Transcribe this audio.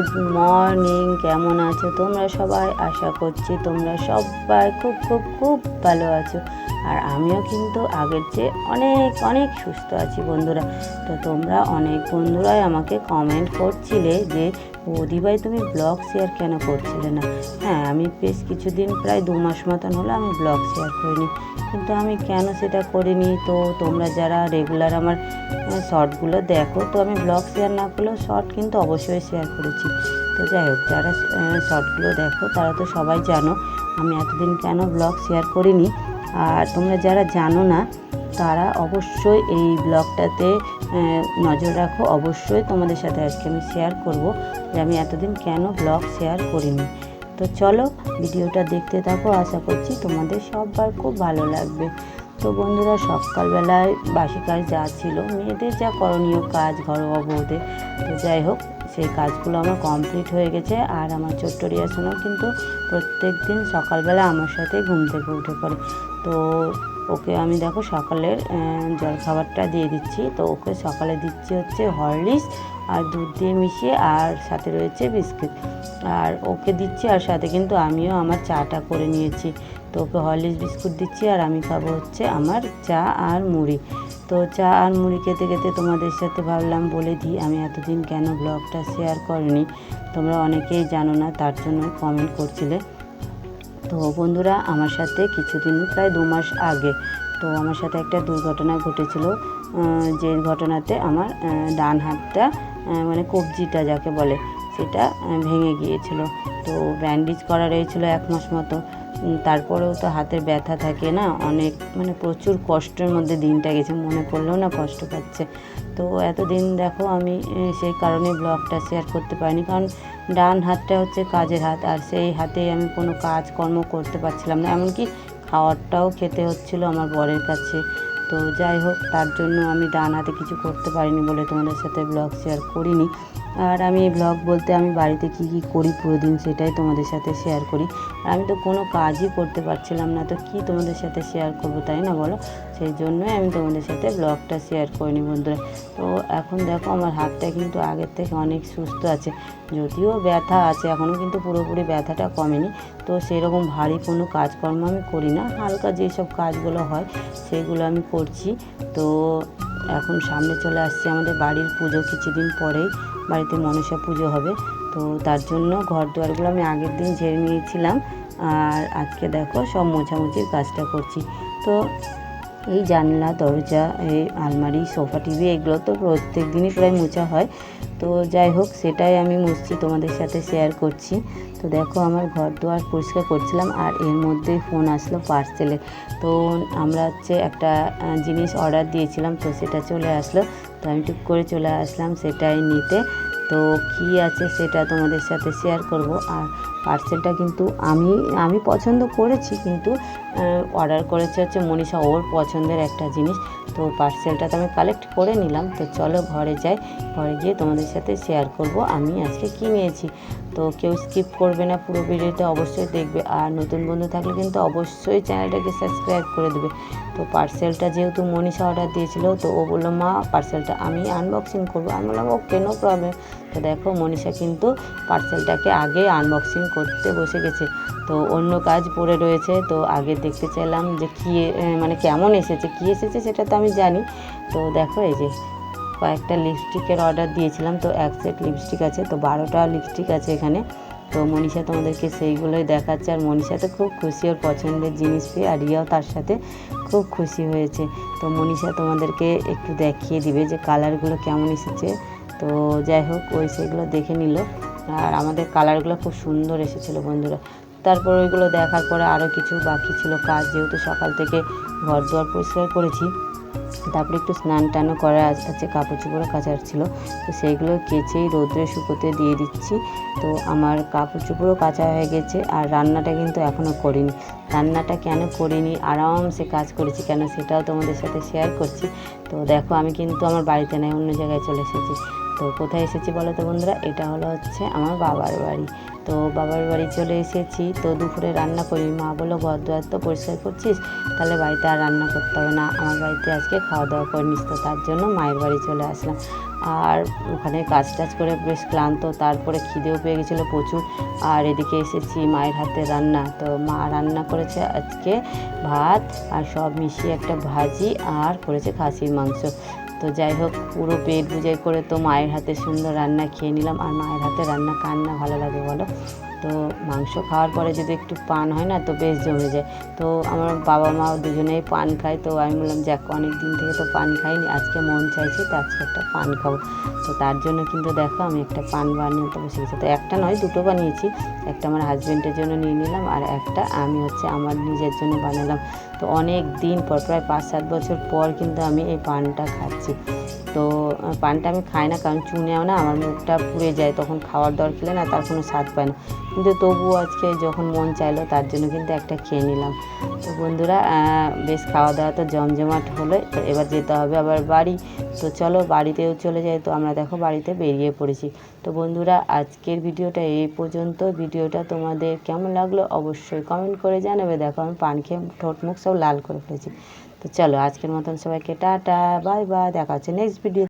Good morning কেমন আছো? তোমরা সবাই আশা করছি তোমরা সবাই খুব খুব খুব ভালো আছো। আর আমিও কিন্তু আগের চেয়ে অনেক অনেক সুস্থ আছি বন্ধুরা। তো তোমরা অনেক বন্ধুরাই আমাকে কমেন্ট করছিলে যে, বৌদি ভাই তুমি ব্লগ শেয়ার কেন করছিলে না? হ্যাঁ আমি বেশ কিছুদিন প্রায় দু মাস মতন হলো আমি ব্লগ শেয়ার করিনি। কিন্তু আমি কেন সেটা করিনি? তো তোমরা যারা রেগুলার আমার শর্টগুলো দেখো, তো আমি ব্লগ শেয়ার না করলেও শর্ট কিন্তু অবশ্যই শেয়ার করেছি। তো যাই হোক, যারা শর্টগুলো দেখো, তারা তো সবাই জানো, আমি এতদিন কেন ব্লগ শেয়ার করিনি? আর তোমরা যারা জানো না, তারা অবশ্যই এই ব্লগটাতে নজর রাখো। অবশ্যই তোমাদের সাথে আজকে আমি শেয়ার করব যে আমি এতদিন কেন ব্লগ শেয়ার করিনি। তো চলো, ভিডিওটা দেখতে থাকো। আশা করছি তোমাদের সবার খুব ভালো লাগবে। তো বন্ধুরা, সকালবেলায় বাসি কাজ যা ছিল, মেয়েদের যা করণীয় কাজ, ঘরোয়া বউদের, তো যাই হোক সেই কাজগুলো আমার কমপ্লিট হয়ে গেছে। আর আমার ছোট্ট রিয়াসনও কিন্তু প্রত্যেক দিন সকালবেলা আমার সাথে ঘুম থেকে উঠে পড়ে। তো ওকে আমি দেখো সকালের জলখাবারটা দিয়ে দিচ্ছি। তো ওকে সকালে দিচ্ছি হচ্ছে হরলিক্স। আর দুধ দিয়ে মিশিয়ে আর সাথে রয়েছে বিস্কিট। আর ওকে দিচ্ছি আর সাথে কিন্তু আমিও আমার চাটা করে নিয়েছি। তো ওকে হরলিক্স বিস্কুট দিচ্ছি আর আমি খাব হচ্ছে আমার চা আর মুড়ি। তো চা আর মুড়ি খেতে খেতে তোমাদের সাথে ভাবলাম বলে দিই, আমি এতদিন কেন ব্লগটা শেয়ার করিনি? তোমরা অনেকেই জানো না, তার জন্য কমেন্ট করছিলে। তো বন্ধুরা, আমার সাথে কিছুদিন, প্রায় দু মাস আগে, তো আমার সাথে একটা দুর্ঘটনা ঘটেছিল যে ঘটনাতে আমার ডান হাতটা মানে কবজিটা যাকে বলে, সেটা ভেঙে গিয়েছিল। তো ব্যান্ডেজ করা রয়েছিল এক মাস মতো। তারপরেও তো হাতের ব্যথা থাকে না, অনেক মানে প্রচুর কষ্টের মধ্যে দিনটা গেছে, মনে করলেও না কষ্ট পাচ্ছে। তো এতদিন দেখো আমি সেই কারণে ব্লগটা শেয়ার করতে পারিনি, কারণ ডান হাতটা হচ্ছে কাজের হাত, আর সেই হাতেই আমি কোনো কাজকর্ম করতে পারছিলাম না। এমনকি খাওয়ারটাও খেতে হচ্ছিল আমার বরের কাছে। তো যাই হোক, তার জন্য আমি ডান হাতে কিছু করতে পারিনি বলে তোমাদের সাথে ব্লগ শেয়ার করিনি। আর আমি এই ব্লগ বলতে আমি বাড়িতে কি কি করি পুরো দিন সেটাই তোমাদের সাথে শেয়ার করি। আর আমি তো কোনো কাজই করতে পারছিলাম না, তো কি তোমাদের সাথে শেয়ার করব তাই না বলো? সেই জন্যই আমি তোমাদের সাথে ব্লগটা শেয়ার করিনি বন্ধুরা। তো এখন দেখো আমার হাতটা কিন্তু আগের থেকে অনেক সুস্থ আছে, যদিও ব্যথা আছে এখনও কিন্তু পুরোপুরি ব্যথাটা কমেনি। তো সেরকম ভারী কোনো কাজকর্ম আমি করি না, হালকা যেসব কাজগুলো হয় সেগুলো আমি করছি। তো এখন সামনে চলে আসছে আমাদের বাড়ির পুজো কিছুদিন পরেই। বাড়িতে মনসা পুজো হবে। তো তার জন্য ঘর দুয়ারগুলো আমি আগের দিন ঝেড়ে নিয়েছিলাম। আর আজকে দেখো সব মোছামুছির কাজটা করছি। তো এই জানলা, দরজা, এই আলমারি, সোফা, টিভি এগুলো তো প্রত্যেক দিনই প্রায় মোছা হয়। তো যাই হোক, সেটাই আমি মুছছি, তোমাদের সাথে শেয়ার করছি। তো দেখো আমার ঘর দুয়ার পরিষ্কার করছিলাম আর এর মধ্যেই ফোন আসলো পার্সেলে তো আমরা হচ্ছে একটা জিনিস অর্ডার দিয়েছিলাম, তো সেটা চলে আসলো। তো আমি টুক করে চলে আসলাম সেটাই নিতে। তো কি আছে সেটা তোমাদের সাথে শেয়ার করব। আর পার্সেলটা কিন্তু আমি আমি পছন্দ করেছি কিন্তু অর্ডার করেছে হচ্ছে মনীষা, ওর পছন্দের একটা জিনিস। তো পার্সেলটা তো আমি কালেক্ট করে নিলাম। তো চলো ঘরে যাই। ঘরে গিয়ে তোমাদের সাথে শেয়ার করব। আমি আজকে কী নিয়েছি তো কেউ স্কিপ করবে না পুরো ভিডিওটা, অবশ্যই দেখবে। আর নতুন বন্ধু থাকলে কিন্তু অবশ্যই চ্যানেলটাকে সাবস্ক্রাইব করে দেবে। তো পার্সেলটা যেহেতু মনীষা অর্ডার দিয়েছিল, তো ও বলল, মা পার্সেলটা আমি আনবক্সিং করব। আমি বললাম ওকে নো প্রবলেম তো দেখো, মনীষা কিন্তু পার্সেলটাকে আগে আনবক্সিং করতে বসে গেছে। তো অন্য কাজ পড়ে রয়েছে, তো আগে দেখতে চাইলাম যে কী মানে কেমন এসেছে, কী এসেছে সেটা তো আমি জানি। তো দেখো এই যে কয়েকটা লিপস্টিকের অর্ডার দিয়েছিলাম, তো এক সেট লিপস্টিক আছে, তো বারোটা লিপস্টিক আছে এখানে। তো মনীষা তোমাদেরকে সেইগুলোই দেখাচ্ছে, আর মনীষা তো খুব খুশি ওর পছন্দের জিনিস পেয়ে, আর রিয়াও তার সাথে খুব খুশি হয়েছে। তো মনীষা তোমাদেরকে একটু দেখিয়ে দিবে যে কালারগুলো কেমন এসেছে। তো যাই হোক, ওই সেগুলো দেখে নিল। আর আমাদের কালারগুলো খুব সুন্দর এসেছিল বন্ধুরা। তারপর ওইগুলো দেখার পরে আরও কিছু বাকি ছিল কাজ, যেহেতু সকাল থেকে ঘর দুয়ার পরিষ্কার করেছি। তারপরে একটু স্নান টানও করা আছে কাপড় চোপড়ও কাচার ছিল। তো সেইগুলো কেচেই রৌদ্রে শুকোতে দিয়ে দিচ্ছি। তো আমার কাপড় চোপড়ও কাচা হয়ে গেছে আর রান্নাটা কিন্তু এখনও করিনি। রান্নাটা কেন করিনি, আরামসে কাজ করেছি কেন সেটাও তোমাদের সাথে শেয়ার করছি। তো দেখো, আমি কিন্তু আমার বাড়িতে নাই অন্য জায়গায় চলে এসেছি। তো কোথায় এসেছি বলো তো বন্ধুরা? এটা হলো হচ্ছে আমার বাবার বাড়ি। তো বাবার বাড়ি চলে এসেছি। তো দুপুরে রান্না করি। মা বলো ঘর দুয়ার তো পরিষ্কার করছিস, তাহলে বাড়িতে আর রান্না করতে হবে না। আমার বাড়িতে আজকে খাওয়া দাওয়া করে নিস তো তার জন্য মায়ের বাড়ি চলে আসলাম। আর ওখানে কাজ টাজ করে বেশ ক্লান্ত, তারপরে খিদেও পেয়ে গেছিল প্রচুর। আর এদিকে এসেছি মায়ের হাতে রান্না। তো মা রান্না করেছে আজকে ভাত আর সব মিশিয়ে একটা ভাজি আর করেছে খাসির মাংস। তো যাই হোক, পুরো পেট বুঝাই করে তো মায়ের হাতে সুন্দর রান্না খেয়ে নিলাম। আর মায়ের হাতে রান্না কান্না ভালো লাগে বলো? তো মাংস খাওয়ার পরে যদি একটু পান হয় না তো বেশ জমে যায়। তো আমার বাবা মা দুজনেই পান খায় তো আমি বললাম যাক অনেক দিন থেকে তো পান খাইনি আজকে মন চাইছে তো আজকে একটা পান খাব। তো তার জন্য কিন্তু দেখো আমি একটা পান বানিয়ে বসে গেছি তো একটা নয় দুটো বানিয়েছি। একটা আমার হাজব্যান্ডের জন্য নিয়ে নিলাম আর একটা আমি হচ্ছে আমার নিজের জন্য বানালাম। তো অনেক দিন পর প্রায় পাঁচ সাত বছর পর কিন্তু আমি এই পানটা খাচ্ছি। তো পানটা আমি খাই না, কারণ চুনেও না আমার মুখটা পুড়ে যায়, তখন খাওয়ার দর খেলে না তার কোনো স্বাদ পায় না। কিন্তু তবুও আজকে যখন মন চাইলো, তার জন্য কিন্তু একটা খেয়ে নিলাম। তো বন্ধুরা বেশ খাওয়া দাওয়া তো জমজমাট হলো এবার যেতে হবে আবার বাড়ি। তো চলো, বাড়িতেও চলে যাই, তো আমরা দেখো বাড়িতে বেরিয়ে পড়েছি। তো বন্ধুরা, আজকের ভিডিওটা এই পর্যন্ত। ভিডিওটা তোমাদের কেমন লাগল অবশ্যই কমেন্ট করে জানাবে। দেখো, আমি পান খেয়ে ঠোঁট মুখ সব লাল করে ফেলেছি। তো চলো আজকের মতন সবাইকে টাটা বাই বাই দেখা হচ্ছে নেক্সট ভিডিও